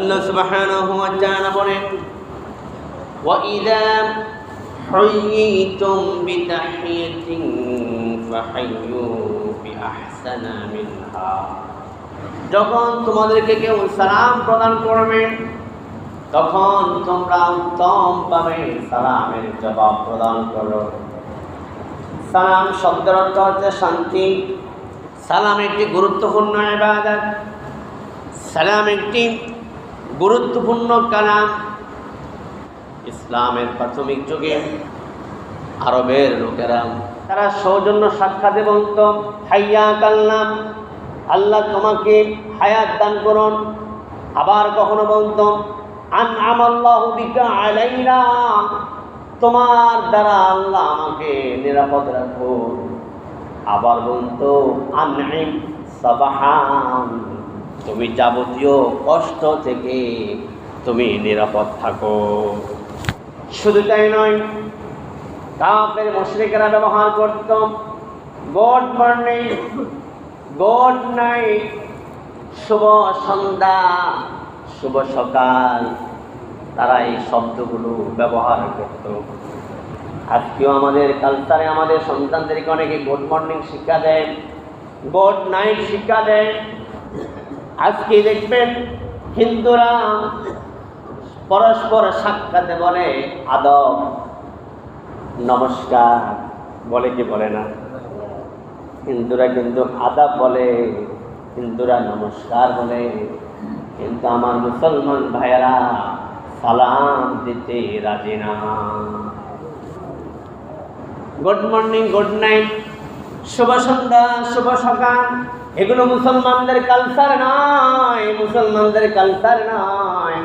আল্লাহ সুবহানাহু ওয়া তাআলা বলেন, ওয়া ইযা হুইয়িতুম বিতাহিয়াতিন ফাহাইয়ু বিআহসানা মিনহা। যখন তোমাদেরকে কেউ সালাম প্রদান করবে, তখন তোমরা উত্তমভাবে সালামের জবাব প্রদান করো। সালাম শব্দের অর্থ হচ্ছে শান্তি। সালাম একটি গুরুত্বপূর্ণ ইবাদত। সালাম একটি গুরুত্বপূর্ণ কালাম ইসলামের প্রাথমিক যুগে আরবের লোকেরা তারা সৌজন্য সাক্ষাতে বলত হাইয়া কাল্লাম আল্লাহ তোমাকে হায়াত দান করুন। আবার কখনো বলত, আন আমাল্লাহু বিকা আলাইনা তোমার দ্বারা আল্লাহ আমাকে নিরাপদ রাখুন। আবার বলতো আনহিম সাবাহান তুমি যাবতীয় কষ্ট থেকে তুমি নিরাপদ থাকো। শুধু তাই নয় কাপের মুশরিকেরা ব্যবহার করত গড মর্নিং গড নাইট শুভ সন্ধ্যা, শুভ সকাল, তারা এই শব্দগুলো ব্যবহার করত। আজকেও আমাদের কালচারে আমাদের সন্তানদেরকে অনেকে গুড মর্নিং শিক্ষা দেয় গুড নাইট শিক্ষা দেয়। আজকে দেখবেন হিন্দুরা পরস্পর সাক্ষাতে বলে আদব, নমস্কার বলে কি বলে না? হিন্দুরা কিন্তু আদাব বলে, হিন্দুরা নমস্কার বলে। কিন্তু আমার মুসলমান ভাইয়েরা সালাম দিতে রাজি না। Good morning, good night. শুভ সন্ধ্যা শুভ সকাল। এগুলো মুসলমানদের কালচার নয় মুসলমানদের কালচার নয়।